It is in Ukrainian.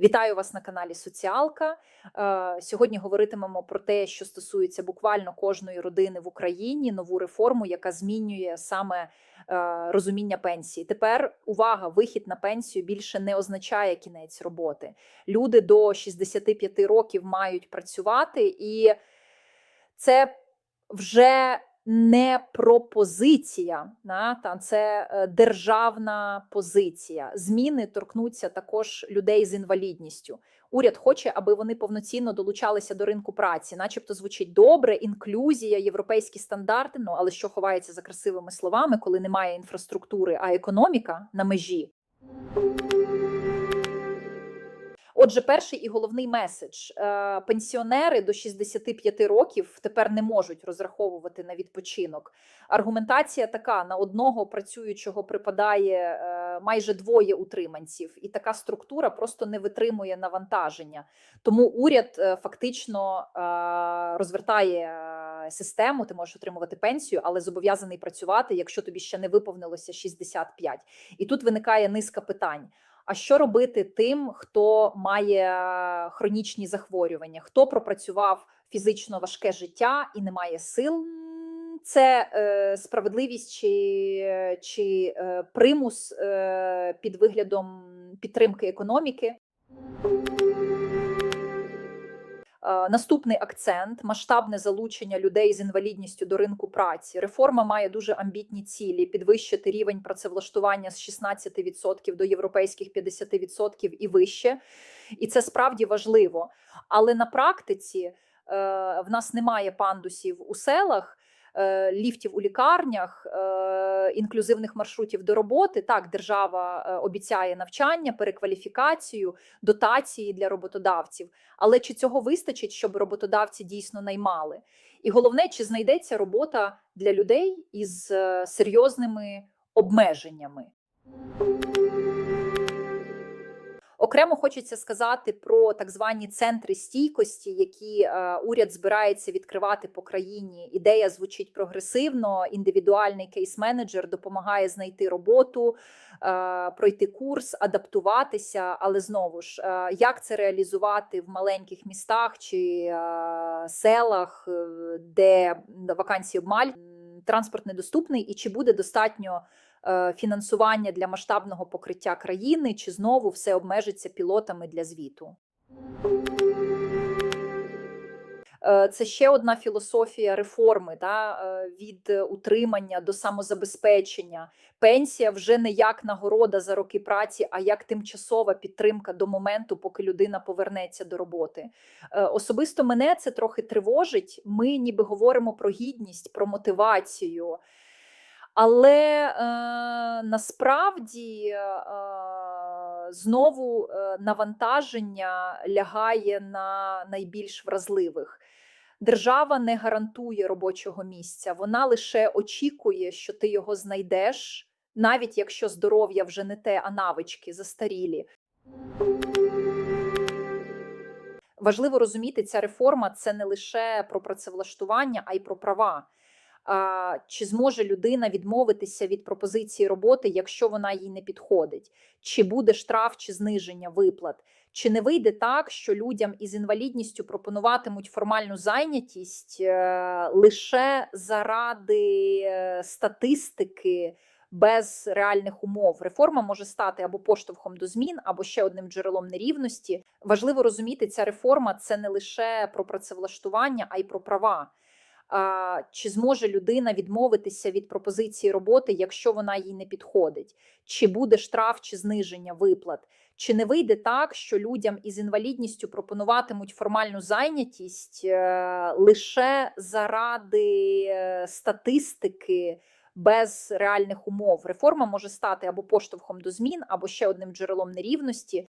Вітаю вас на каналі Соціалка. Е, Сьогодні говоритимемо про те, що стосується буквально кожної родини в Україні, нову реформу, яка змінює саме е, розуміння пенсії. Тепер увага, вихід на пенсію більше не означає кінець роботи. Люди до 65 років мають працювати, і це вже не пропозиція, та це е, державна позиція. Зміни торкнуться також людей з інвалідністю. Уряд хоче, аби вони повноцінно долучалися до ринку праці, начебто звучить добре, інклюзія, європейські стандарти. Ну але що ховається за красивими словами, коли немає інфраструктури, а економіка на межі. Отже, перший і головний меседж: Е, пенсіонери до 65 років тепер не можуть розраховувати на відпочинок. Аргументація така: на одного працюючого припадає е, майже двоє утриманців, і така структура просто не витримує навантаження. Тому уряд е, фактично розвертає систему. Ти можеш отримувати пенсію, але зобов'язаний працювати, якщо тобі ще не виповнилося 65. І тут виникає низка питань. А що робити тим, хто має хронічні захворювання, хто пропрацював фізично важке життя і не має сил? Це е, справедливість чи, чи е, примус е, під виглядом підтримки економіки? Е, Наступний акцент масштабне залучення людей з інвалідністю до ринку праці. Реформа має дуже амбітні цілі: підвищити рівень працевлаштування з 16% до європейських 50% і вище. І це справді важливо. Але на практиці е, в нас немає пандусів у селах. Е, Ліфтів у лікарнях, е, інклюзивних маршрутів до роботи. Так, держава е, обіцяє навчання, перекваліфікацію, дотації для роботодавців. Але чи цього вистачить, щоб роботодавці дійсно наймали? І головне, чи знайдеться робота для людей із серйозними обмеженнями? Окремо хочеться сказати про так звані центри стійкості, які е, уряд збирається відкривати по країні. Ідея звучить прогресивно. Індивідуальний кейс-менеджер допомагає знайти роботу, е, пройти курс, адаптуватися. Але знову ж, е, як це реалізувати в маленьких містах чи селах, де вакансії обмаль, транспорт недоступний, і чи буде достатньо фінансування для масштабного покриття країни, чи знову все обмежиться пілотами для звіту? Е, Це ще одна філософія реформи та, е, від е, утримання до самозабезпечення. Пенсія вже не як нагорода за роки праці, а як тимчасова підтримка до моменту, поки людина повернеться до роботи. Е, Особисто мене це трохи тривожить. Ми ніби говоримо про гідність, про мотивацію. Але е, насправді е, знову е, навантаження лягає на найбільш вразливих. Держава не гарантує робочого місця, вона лише очікує, що ти його знайдеш, навіть якщо здоров'я вже не те, а навички застарілі. Важливо розуміти, ця реформа це не лише про працевлаштування, а й про права. Чи зможе людина відмовитися від пропозиції роботи, якщо вона їй не підходить? Чи буде штраф чи зниження виплат? Чи не вийде так, що людям із інвалідністю пропонуватимуть формальну зайнятість е, лише заради е, статистики без реальних умов? Реформа може стати або поштовхом до змін, або ще одним джерелом нерівності. Важливо розуміти, ця реформа це не лише про працевлаштування, а й про права. Чи зможе людина відмовитися від пропозиції роботи, якщо вона їй не підходить? Чи буде штраф чи зниження виплат? Чи не вийде так, що людям із інвалідністю пропонуватимуть формальну зайнятість е, лише заради е, статистики без реальних умов? Реформа може стати або поштовхом до змін, або ще одним джерелом нерівності.